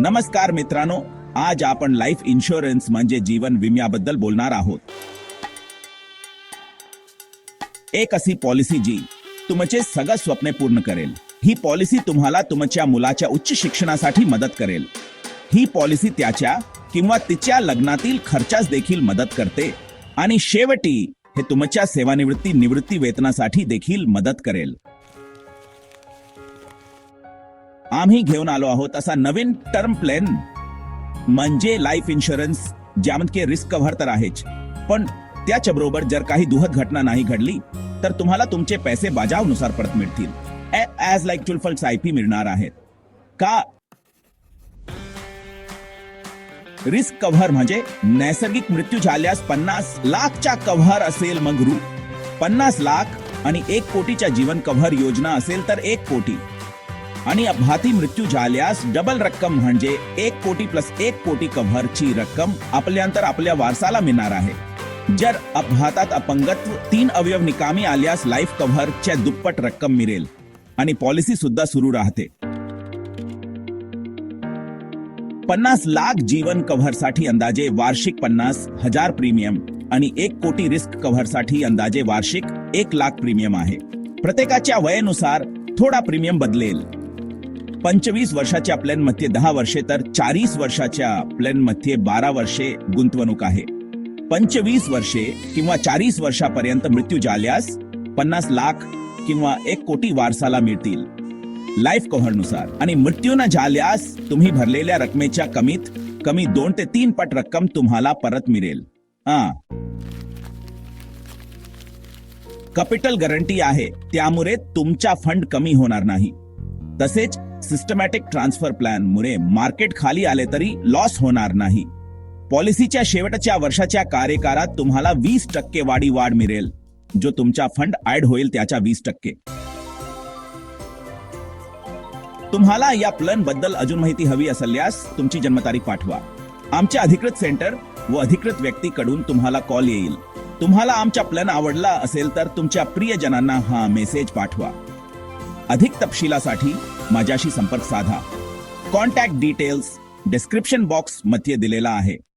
नमस्कार मित्रांनो आज आपण लाईफ इन्शुरन्स म्हणजे जीवन विम्याबद्दल बोलणार आहोत. एक अशी पॉलिसी जी तुमचे सगळं स्वप्ने पूर्ण करेल. ही पॉलिसी तुम्हाला तुमच्या मुलाच्या उच्च शिक्षणासाठी मदत करेल. ही पॉलिसी त्याच्या किंवा तिच्या लग्नातील खर्चास देखील मदत करते आणि शेवटी हे तुमच्या सेवानिवृत्ती निवृत्ती वेतनासाठी देखील मदत करेल. आम्ही घेऊन आलो आहोत असा नवीन टर्म प्लॅन म्हणजे लाईफ इन्शुरन्स ज्यामध्ये रिस्क कव्हर तर आहेच. पण त्याच्या बरोबर जर काही दुहद घटना नाही घडली तर तुम्हाला तुमचे पैसे बाजावनुसार परत मिळतील. ऍज लाईक ट्वेल्फल्स आय पी मिळणार आहेत का? रिस्क कव्हर म्हणजे नैसर्गिक मृत्यू झाल्यास पन्नास लाखच्या कव्हर असेल मग रू. पन्नास लाख आणि एक कोटीच्या जीवन कव्हर योजना असेल तर एक कोटी. आणि अपघाती मृत्यू झाल्यास डबल रक्कम म्हणजे एक कोटी प्लस एक कोटी कव्हरची रक्कम आपल्यानंतर आपल्या वारसाला मिळणार आहे. जर अपघातात अपंगत्व तीन अवयव निकामी आल्यास लाईफ कव्हरच्या दुप्पट रक्कम मिळेल आणि पॉलिसी सुद्धा सुरू राहते. पन्नास लाख जीवन कव्हरसाठी अंदाजे वार्षिक पन्नास हजार प्रीमियम आणि एक कोटी रिस्क कव्हरसाठी अंदाजे वार्षिक एक लाख प्रीमियम आहे. प्रत्येकाच्या वयानुसार थोडा प्रीमियम बदलेल. पंचवीस वर्षाच्या प्लॅनमध्ये दहा वर्षे तर चाळीस वर्षाच्या प्लॅनमध्ये बारा वर्षे गुंतवणूक आहे. पंचवीस वर्षे किंवा चाळीस वर्षापर्यंत मृत्यू झाल्यास पन्नास लाख किंवा एक कोटी वारसाला मिळतील. लाईफ कव्हरनुसार आणि मृत्यू न झाल्यास तुम्ही भरलेल्या रकमेच्या कमीत कमी दोन ते तीन पट रक्कम तुम्हाला परत मिळेल. हा. कॅपिटल गॅरंटी आहे. त्यामुळे तुमचा फंड कमी होणार नाही. तसेच सिस्टमॅटिक ट्रान्सफर प्लॅन मुळे मार्केट खाली आले तरी लॉस होणार नाही. पॉलिसीच्या शेवटच्या वर्षाच्या कार्यकाळात तुम्हाला वीस टक्के वाढी वाढ मिळेल जो तुमचा फंड ऍड होईल त्याच्या वीस टक्के. तुम्हाला या प्लॅनबद्दल अजून माहिती हवी असल्यास तुमची जन्मतारीख पाठवा. आमच्या अधिकृत सेंटर व अधिकृत व्यक्तीकडून तुम्हाला कॉल येईल. तुम्हाला आमचा प्लॅन आवडला असेल तर तुमच्या प्रियजनांना हा मेसेज पाठवा. अधिक तपशिलासाठी माझ्याशी संपर्क साधा. कॉन्टॅक्ट डिटेल्स डिस्क्रिप्शन बॉक्समध्ये दिलेला आहे.